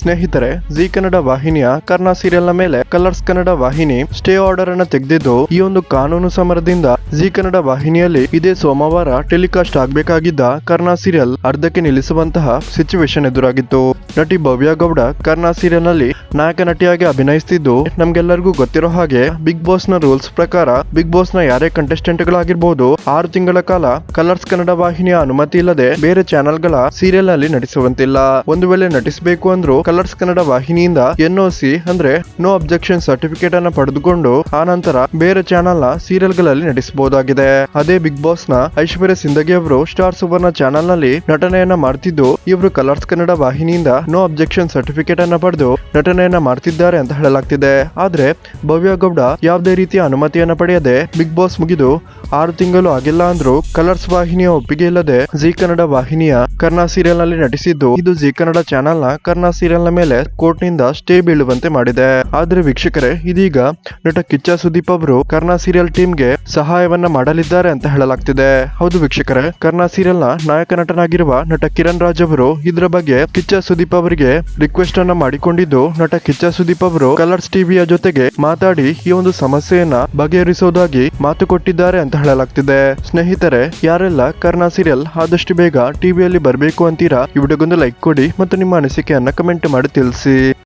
ಸ್ನೇಹಿತರೆ, ಜಿ ಕನ್ನಡ ವಾಹಿನಿಯ ಕರ್ನಾ ಸೀರಿಯಲ್ನ ಮೇಲೆ ಕಲರ್ಸ್ ಕನ್ನಡ ವಾಹಿನಿ ಸ್ಟೇ ಆರ್ಡರ್ ಅನ್ನು ತೆಗೆದಿದ್ದು, ಈ ಒಂದು ಕಾನೂನು ಸಮರದಿಂದ ಜಿ ಕನ್ನಡ ವಾಹಿನಿಯಲ್ಲಿ ಇದೇ ಸೋಮವಾರ ಟೆಲಿಕಾಸ್ಟ್ ಆಗಬೇಕಾಗಿದ್ದ ಕರ್ನಾ ಸೀರಿಯಲ್ ಅರ್ಧಕ್ಕೆ ನಿಲ್ಲಿಸುವಂತಹ ಸಿಚುವೇಶನ್ ಎದುರಾಗಿತ್ತು. ನಟಿ ಭವ್ಯ ಗೌಡ ಕರ್ನಾ ಸೀರಿಯಲ್ನಲ್ಲಿ ನಾಯಕ ನಟಿಯಾಗಿ ಅಭಿನಯಿಸುತ್ತಿದ್ದು ನಮ್ಗೆಲ್ಲರಿಗೂ ಗೊತ್ತಿರೋ ಹಾಗೆ ಬಿಗ್ ಬಾಸ್ನ ರೂಲ್ಸ್ ಪ್ರಕಾರ ಬಿಗ್ ಬಾಸ್ನ ಯಾರೇ ಕಂಟೆಸ್ಟೆಂಟ್ ಗಳಾಗಿರ್ಬೋದು, ಆರು ತಿಂಗಳ ಕಾಲ ಕಲರ್ಸ್ ಕನ್ನಡ ವಾಹಿನಿಯ ಅನುಮತಿ ಇಲ್ಲದೆ ಬೇರೆ ಚಾನೆಲ್ಗಳ ಸೀರಿಯಲ್ನಲ್ಲಿ ನಟಿಸುವಂತಿಲ್ಲ. ಒಂದು ವೇಳೆ ನಟಿಸಬೇಕು ಅಂದ್ರು ಕಲರ್ಸ್ ಕನ್ನಡ ವಾಹಿನಿಯಿಂದ ಎನ್ ಒ ಸಿ ಅಂದ್ರೆ ನೋ ಅಬ್ಜೆಕ್ಷನ್ ಸರ್ಟಿಫಿಕೇಟ್ ಅನ್ನ ಪಡೆದುಕೊಂಡು ಆ ನಂತರ ಬೇರೆ ಚಾನೆಲ್ನ ಸೀರಿಯಲ್ಗಳಲ್ಲಿ ನಟಿಸಬಹುದಾಗಿದೆ ಅದೇ ಬಿಗ್ ಬಾಸ್ನ ಐಶ್ವರ್ಯ ಸಿಂದಗಿ ಅವರು ಸ್ಟಾರ್ ಸುವರ್ಣ ಚಾನೆಲ್ನಲ್ಲಿ ನಟನೆಯನ್ನ ಮಾಡ್ತಿದ್ದು, ಇವರು ಕಲರ್ಸ್ ಕನ್ನಡ ವಾಹಿನಿಯಿಂದ ನೋ ಅಬ್ಜೆಕ್ಷನ್ ಸರ್ಟಿಫಿಕೇಟ್ ಅನ್ನ ಪಡೆದು ನಟನೆಯನ್ನ ಮಾಡ್ತಿದ್ದಾರೆ ಅಂತ ಹೇಳಲಾಗ್ತಿದೆ. ಆದ್ರೆ ಭವ್ಯ ಗೌಡ ಯಾವುದೇ ರೀತಿಯ ಅನುಮತಿಯನ್ನ ಪಡೆಯದೆ ಬಿಗ್ ಬಾಸ್ ಮುಗಿದು ಆರು ತಿಂಗಳು ಆಗಿಲ್ಲ ಅಂದ್ರೂ ಕಲರ್ಸ್ ವಾಹಿನಿಯ ಒಪ್ಪಿಗೆ ಇಲ್ಲದೆ ಜಿ ಕನ್ನಡ ವಾಹಿನಿಯ ಕರ್ನಾ ಸೀರಿಯಲ್ನಲ್ಲಿ ನಟಿಸಿದ್ದು, ಇದು ಜಿ ಕನ್ನಡ ಚಾನೆಲ್ನ ಕರ್ನಾ ಸೀರಿಯಲ್ನ ಮೇಲೆ ಕೋರ್ಟ್ನಿಂದ ಸ್ಟೇ ಬೀಳುವಂತೆ ಮಾಡಿದೆ. ಆದ್ರೆ ವೀಕ್ಷಕರೇ, ಇದೀಗ ನಟ ಕಿಚ್ಚ ಸುದೀಪ್ ಅವರು ಕರ್ನಾ ಸೀರಿಯಲ್ ಟೀಮ್ಗೆ ಸಹಾಯವನ್ನ ಮಾಡಲಿದ್ದಾರೆ ಅಂತ ಹೇಳಲಾಗ್ತಿದೆ. ಹೌದು ವೀಕ್ಷಕರೇ, ಕರ್ನಾ ಸೀರಿಯಲ್ನ ನಾಯಕ ನಟನಾಗಿರುವ ನಟ ಕಿರಣ್ ರಾಜ್ ಅವರು ಇದರ ಬಗ್ಗೆ ಕಿಚ್ಚ ಸುದೀಪ್ ಅವರಿಗೆ ರಿಕ್ವೆಸ್ಟ್ ಅನ್ನ ಮಾಡಿಕೊಂಡಿದ್ದು ನಟ ಕಿಚ್ಚ ಸುದೀಪ್ ಅವರು ಕಲರ್ಸ್ ಟಿವಿಯ ಜೊತೆಗೆ ಮಾತಾಡಿ ಈ ಒಂದು ಸಮಸ್ಯೆಯನ್ನ ಬಗೆಹರಿಸೋದಾಗಿ ಮಾತು ಕೊಟ್ಟಿದ್ದಾರೆ ಅಂತ ಹೇಳಲಾಗ್ತಿದೆ. ಸ್ನೇಹಿತರೆ, ಯಾರೆಲ್ಲ ಕರ್ನಾ ಸೀರಿಯಲ್ ಆದಷ್ಟು ಬೇಗ ಟಿವಿಯಲ್ಲಿ ಬರಬೇಕು ಅಂತೀರಾ? ಈ ವಿಡಿಯೋಗೊಂದು ಲೈಕ್ ಕೊಡಿ ಮತ್ತು ನಿಮ್ಮ ಅನಿಸಿಕೆಯನ್ನ ಕಮೆಂಟ್ ಮಾಡಿ ತಿಳಿಸಿ.